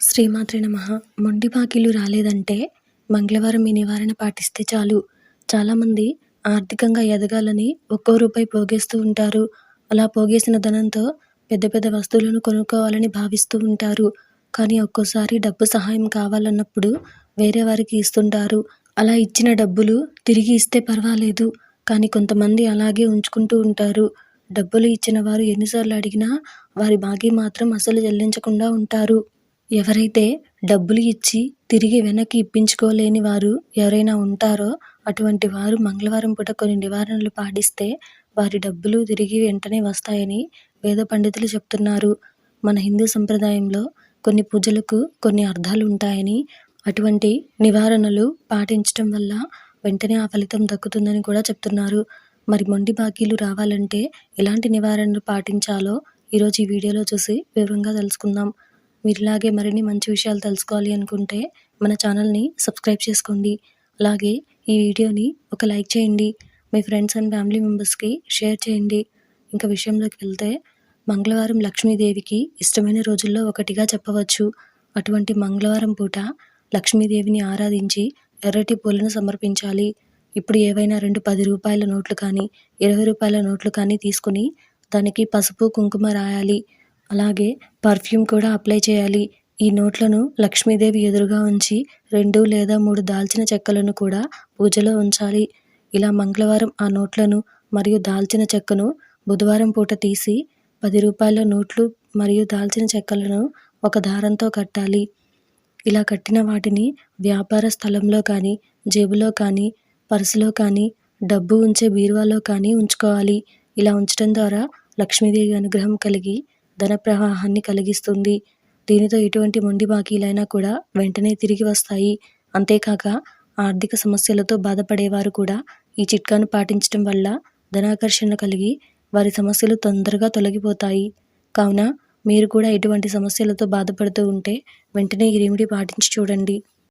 శ్రీమాత్రి నమ. మొండి బాకీలు రాలేదంటే మంగళవారం ఈ నివారణ పాటిస్తే చాలు. చాలామంది ఆర్థికంగా ఎదగాలని ఒక్కో రూపాయి పోగేస్తూ ఉంటారు. అలా పోగేసిన ధనంతో పెద్ద పెద్ద వస్తువులను కొనుక్కోవాలని భావిస్తూ ఉంటారు. కానీ ఒక్కోసారి డబ్బు సహాయం కావాలన్నప్పుడు వేరే వారికి ఇస్తుంటారు. అలా ఇచ్చిన డబ్బులు తిరిగి ఇస్తే పర్వాలేదు. కానీ కొంతమంది అలాగే ఉంచుకుంటూ ఉంటారు. డబ్బులు ఇచ్చిన వారు ఎన్నిసార్లు అడిగినా వారి బాకీ మాత్రం అసలు చెల్లించకుండా ఉంటారు. ఎవరైతే డబ్బులు ఇచ్చి తిరిగి వెనక్కి ఇప్పించుకోలేని వారు ఎవరైనా ఉంటారో అటువంటి వారు మంగళవారం పూట కొన్ని నివారణలు పాటిస్తే వారి డబ్బులు తిరిగి వెంటనే వస్తాయని వేద పండితులు చెప్తున్నారు. మన హిందూ సంప్రదాయంలో కొన్ని పూజలకు కొన్ని అర్థాలు ఉంటాయని అటువంటి నివారణలు పాటించడం వల్ల వెంటనే ఆ ఫలితం దక్కుతుందని కూడా చెప్తున్నారు. మరి మొండి బాకీలు రావాలంటే ఎలాంటి నివారణలు పాటించాలో ఈరోజు ఈ వీడియోలో చూసి వివరంగా తెలుసుకుందాం. మీరు ఇలాగే మరిన్ని మంచి విషయాలు తెలుసుకోవాలి అనుకుంటే మన ఛానల్ని సబ్స్క్రైబ్ చేసుకోండి. అలాగే ఈ వీడియోని ఒక లైక్ చేయండి. మీ ఫ్రెండ్స్ అండ్ ఫ్యామిలీ మెంబర్స్కి షేర్ చేయండి. ఇంకా విషయంలోకి వెళ్తే మంగళవారం లక్ష్మీదేవికి ఇష్టమైన రోజుల్లో ఒకటిగా చెప్పవచ్చు. అటువంటి మంగళవారం పూట లక్ష్మీదేవిని ఆరాధించి ఎర్రటి పూలను సమర్పించాలి. ఇప్పుడు ఏవైనా రెండు పది రూపాయల నోట్లు కానీ ఇరవై రూపాయల నోట్లు కానీ తీసుకుని దానికి పసుపు కుంకుమ రాయాలి. అలాగే పర్ఫ్యూమ్ కూడా అప్లై చేయాలి. ఈ నోట్లను లక్ష్మీదేవి ఎదురుగా ఉంచి రెండు లేదా మూడు దాల్చిన చెక్కలను కూడా పూజలో ఉంచాలి. ఇలా మంగళవారం ఆ నోట్లను మరియు దాల్చిన చెక్కను బుధవారం పూట తీసి పది రూపాయల నోట్లు మరియు దాల్చిన చెక్కలను ఒక దారంతో కట్టాలి. ఇలా కట్టిన వాటిని వ్యాపార స్థలంలో కానీ జేబులో కానీ పర్సులో కానీ డబ్బు ఉంచే బీరువాలో కానీ ఉంచుకోవాలి. ఇలా ఉంచడం ద్వారా లక్ష్మీదేవి అనుగ్రహం కలిగి ధన ప్రవాహాన్ని కలిగిస్తుంది. దీనితో ఎటువంటి మొండి బాకీలైనా కూడా వెంటనే తిరిగి వస్తాయి. అంతేకాక ఆర్థిక సమస్యలతో బాధపడేవారు కూడా ఈ చిట్కాను పాటించడం వల్ల ధనాకర్షణ కలిగి వారి సమస్యలు తొందరగా తొలగిపోతాయి. కావున మీరు కూడా ఎటువంటి సమస్యలతో బాధపడుతూ ఉంటే వెంటనే ఈ రెమెడీ పాటించి చూడండి.